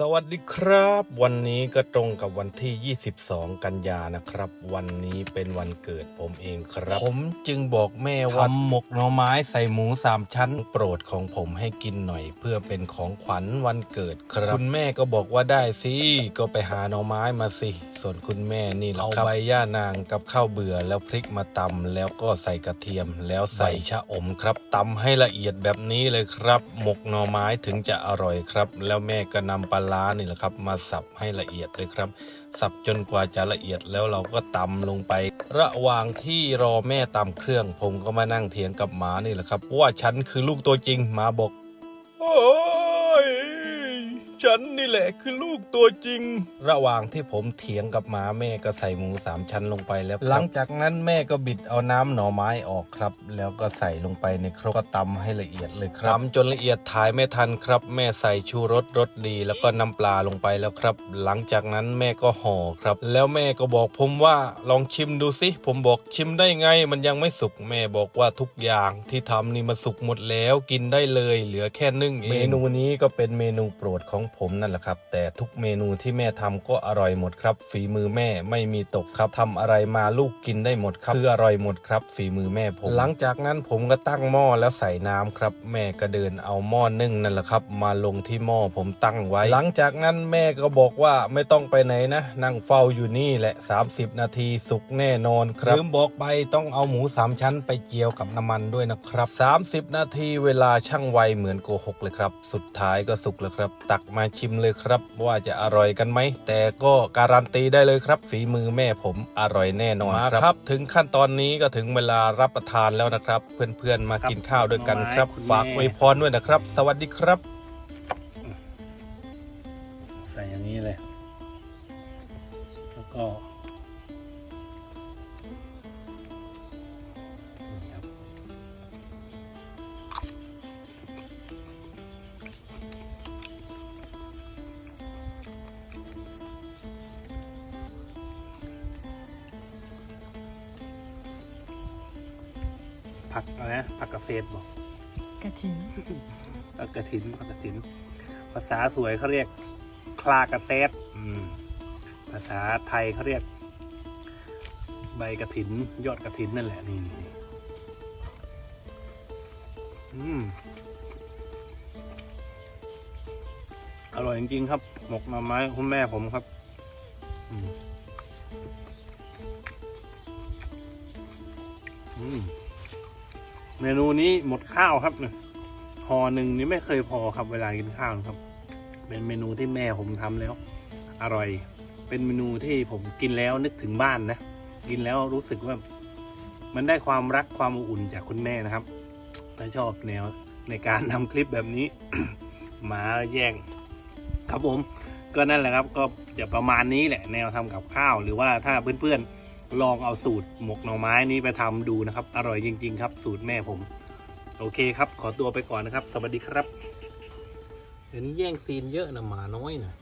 สวัสดีครับ วันนี้ก็ตรงกับวันที่ 22 กันยานะครับ วันนี้เป็นวันเกิดผมเองครับ ผมจึงบอกแม่ว่าทำหมกหน่อไม้ใส่หมูสามชั้น โปรดของผมให้กินหน่อย เพื่อเป็นของขวัญวันเกิดครับ คุณแม่ก็บอกว่าได้สิ ก็ไปหาหน่อไม้มาสิ ส่วนคุณแม่นี่แหละครับเอาใบย่านางกับข้าวเบื่อแล้วพริกมาตำแล้วก็ใส่กระเทียม แล้วใส่ชะอมครับตำให้ละเอียดแบบนี้เลยครับ หมกหน่อไม้ถึงจะอร่อยครับ แล้วแม่ก็นำปลาร้านี่แหละครับ มาสับให้ละเอียดเลยครับสับจนกว่าจะละเอียดแล้วเราก็ตำลงไป ระหว่างที่รอแม่ตำเครื่อง ผมก็มานั่งเถียงกับหมานี่แหละครับว่าฉันคือลูกตัวจริงหมาบอกโอ้ย ฉันนี่แหละคือลูกตัวจริง ระหว่างที่ผมเถียงกับหมาแม่ก็ใส่หมูสามชั้นลงไปแล้ว หลังจากนั้นแม่ก็บิดเอาน้ำหน่อไม้ออกครับ แล้วก็ใส่ลงไปในครกก็ตำให้ละเอียดเลยครับตำจนละเอียดถ่ายไม่ทันครับ แม่ใส่ชูรสรสดี แล้วก็น้ำปลาลงไปแล้วครับ หลังจากนั้นแม่ก็ห่อครับ แล้วแม่ก็บอกผมว่าลองชิมดูสิผมบอกชิมได้ไง มันยังไม่สุกแม่บอกว่าทุกอย่างที่ทำนี่มันสุกหมดแล้วกินได้เลย เหลือแค่นึ่งเองเมนูนี้ก็เป็นเมนูโปรดของผมนั่นแหละครับ แต่ทุกเมนูที่แม่ทำก็อร่อยหมดครับ ฝีมือแม่ไม่มีตกครับทำอะไรมาลูกกินได้หมดครับคืออร่อยหมดครับ ฝีมือแม่ผม หลังจากนั้นผมก็ตั้งหม้อแล้วใส่น้ำครับ แม่ก็เดินเอาหม้อนึ่งนั่นแหละครับ มาลงที่หม้อผมตั้งไว้ หลังจากนั้นแม่ก็บอกว่าไม่ต้องไปไหนนะ นั่งเฝ้าอยู่นี่แหละ 30 นาทีสุกแน่นอนครับลืมบอกไปต้องเอาหมูสามชั้นไปเจียวกับน้ำมันด้วยนะครับ 30 นาทีเวลาช่างไวเหมือนโกหกเลยครับ สุดท้ายก็สุกแล้วครับ ตักมาชิมเลยครับ ว่าจะอร่อยกันไหม แต่ก็การันตีได้เลยครับ ฝีมือแม่ผมอร่อยแน่นอนครับ ถึงขั้นตอนนี้ก็ถึงเวลารับประทานแล้วนะครับ เพื่อนๆมากินข้าวด้วยกันครับ ฝากไว้พรด้วยนะครับ สวัสดีครับ ใส่อย่างนี้เลย แล้วก็ ผักอะไรนะผักกระเศษบอกกระถินผักกระถินผักกระถิน ภาษาสวยเขาเรียกคลากระเซดอืมภาษาไทยเขาเรียก ใบกระถิน ยอดกระถินนั่นแหละนี่นี่นี่อืมอร่อยจริงๆครับ หมกหน่อไม้คุณแม่ผมครับอืมอืม เมนูนี้หมดข้าวครับเนี่ยห่อหนึ่งนี่ไม่เคยพอครับเวลากินข้าวนะครับ เป็นเมนูที่แม่ผมทำแล้ว อร่อย เป็นเมนูที่ผมกินแล้วนึกถึงบ้านนะกินแล้วรู้สึกว่า มันได้ความรักความอบอุ่นจากคุณแม่นะครับ ถ้าชอบแนวในการทำคลิปแบบนี้หมาแย่ง ครับผม ก็นั่นแหละครับ ก็จะประมาณนี้แหละแนวทำกับข้าวหรือว่าถ้าเพื่อนๆ ลองเอาสูตรหมกหน่อไม้นี้ไปทำดูนะครับ อร่อยจริง ๆ ครับ สูตรแม่ผม โอเคครับ ขอตัวไปก่อนนะครับ สวัสดีครับเดี๋ยวนี้แย่งซีนเยอะนะหมาน้อยนะ